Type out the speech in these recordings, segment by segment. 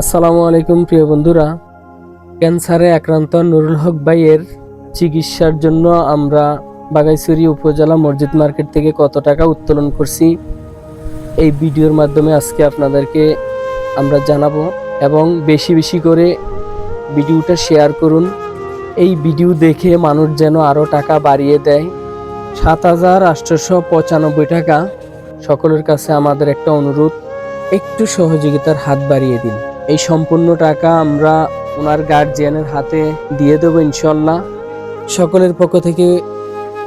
আসসালামু আলাইকুম, প্রিয় বন্ধুরা। ক্যান্সারে আক্রান্ত নুরুল হক ভাইয়ের চিকিৎসার জন্য আমরা বাগাইছড়ি উপজেলা মসজিদ মার্কেট থেকে কত টাকা উত্তোলন করছি এই ভিডিওর মাধ্যমে আজকে আপনাদেরকে আমরা জানাব এবং বেশি বেশি করে ভিডিওটা শেয়ার করুন। এই ভিডিও দেখে মানুষ যেন আরও টাকা বাড়িয়ে দেয়। সাত হাজার আটশোশো পঁচানব্বই টাকা। সকলের কাছে আমাদের একটা অনুরোধ, একটু সহযোগিতার হাত বাড়িয়ে দিন। এই সম্পূর্ণ টাকা আমরা ওনার গার্জিয়ানের হাতে দিয়ে দেবো ইনশাল্লাহ। সকলের পক্ষ থেকে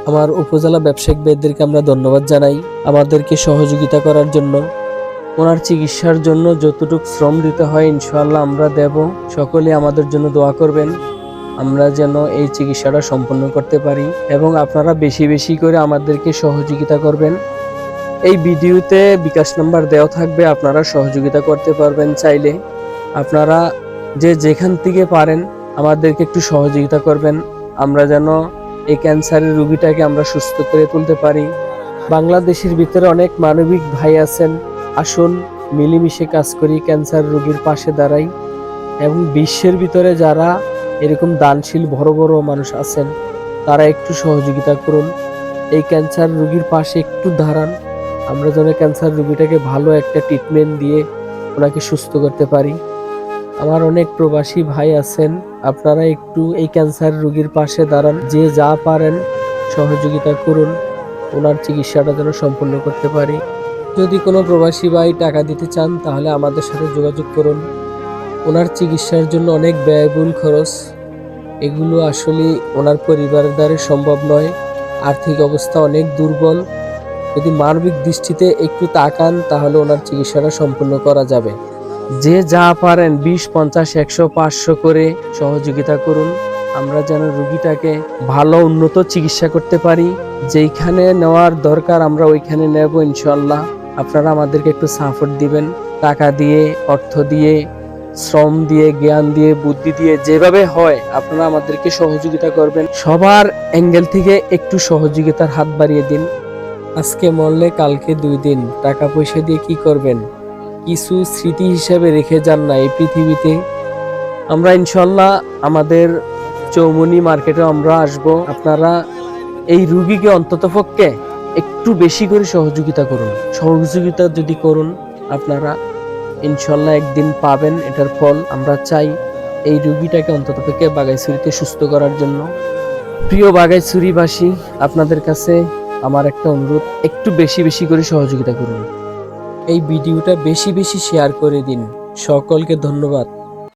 আমার উপজেলা ব্যবসায়িক বেদদেরকে আমরা ধন্যবাদ জানাই আমাদেরকে সহযোগিতা করার জন্য। ওনার চিকিৎসার জন্য যতটুকু শ্রম দিতে হয় ইনশাল্লাহ আমরা দেব। সকলে আমাদের জন্য দোয়া করবেন। আমরা যেন এই চিকিৎসাটা সম্পন্ন করতে পারি এবং আপনারা বেশি বেশি করে আমাদেরকে সহযোগিতা করবেন। এই ভিডিওতে বিকাশ নাম্বার দেওয়া থাকবে, আপনারা সহযোগিতা করতে পারবেন চাইলে। আপনারা যে যেখান থেকে পারেন আমাদেরকে একটু সহযোগিতা করবেন। আমরা যেন এই ক্যান্সারের রুগীটাকে আমরা সুস্থ করে তুলতে পারি। বাংলাদেশের ভিতরে অনেক মানবিক ভাই আছেন। আসুন, মিলেমিশে কাজ করি, ক্যান্সার রোগীর পাশে দাঁড়াই। এবং বিশ্বের ভিতরে যারা এরকম দানশীল বড় বড় মানুষ আছেন, তারা একটু সহযোগিতা করুন। এই ক্যান্সার রোগীর পাশে একটু দাঁড়ান। আমরা যেন ক্যান্সার রোগীটাকে ভালো একটা ট্রিটমেন্ট দিয়ে ওনাকে সুস্থ করতে পারি। আমার অনেক প্রবাসী ভাই আছেন। আপনারা একটু এই ক্যান্সার রোগীর পাশে দাঁড়ান। যে যা পারেন সহযোগিতা করুন। ওনার চিকিৎসাটা যেন সম্পূর্ণ করতে পারি। যদি কোনো প্রবাসী ভাই টাকা দিতে চান, তাহলে আমাদের সাথে যোগাযোগ করুন। ওনার চিকিৎসার জন্য অনেক ব্যয়বহুল খরচ। এগুলো আসলে ওনার পরিবারের দ্বারা সম্ভব নয়। আর্থিক অবস্থা অনেক দুর্বল। যদি মানবিক দৃষ্টিতে একটু তাকান, তাহলে ওনার চিকিৎসাটা সম্পূর্ণ করা যাবে। যে যা পারেন বিশ, পঞ্চাশ, একশো, পাঁচশো করে সহযোগিতা করুন। আমরা যেন রুগীটাকে ভালো, উন্নত চিকিৎসা করতে পারি। যেইখানে নেওয়ার দরকার আমরা ওইখানে নেব ইনশাল্লাহ আপনারা আমাদেরকে একটু সাপোর্ট দিবেন। টাকা দিয়ে, অর্থ দিয়ে, শ্রম দিয়ে, জ্ঞান দিয়ে, বুদ্ধি দিয়ে যেভাবে হয় আপনারা আমাদেরকে সহযোগিতা করবেন। সবার অ্যাঙ্গেল থেকে একটু সহযোগিতার হাত বাড়িয়ে দিন। আজকে মরলে কালকে দুই দিন। টাকা পয়সা দিয়ে কি করবেন? কিছু স্মৃতি হিসাবে রেখে যান না এই পৃথিবীতে। আমরা ইনশাল্লাহ আমাদের চৌমনি মার্কেটে আমরা আসব। আপনারা এই রুগীকে অন্ততপক্ষে একটু বেশি করে সহযোগিতা করুন। সহযোগিতা যদি করুন, আপনারা ইনশাল্লাহ একদিন পাবেন, এটার ফল আমরা চাই এই রুগীটাকে অন্ততপক্ষে বাগাইছড়িতে সুস্থ করার জন্য। প্রিয় বাগাইছড়িবাসী আপনাদের কাছে আমার একটা অনুরোধ, একটু বেশি বেশি করে সহযোগিতা করুন। এই ভিডিওটা বেশি বেশি শেয়ার করে দিন। সকলকে ধন্যবাদ।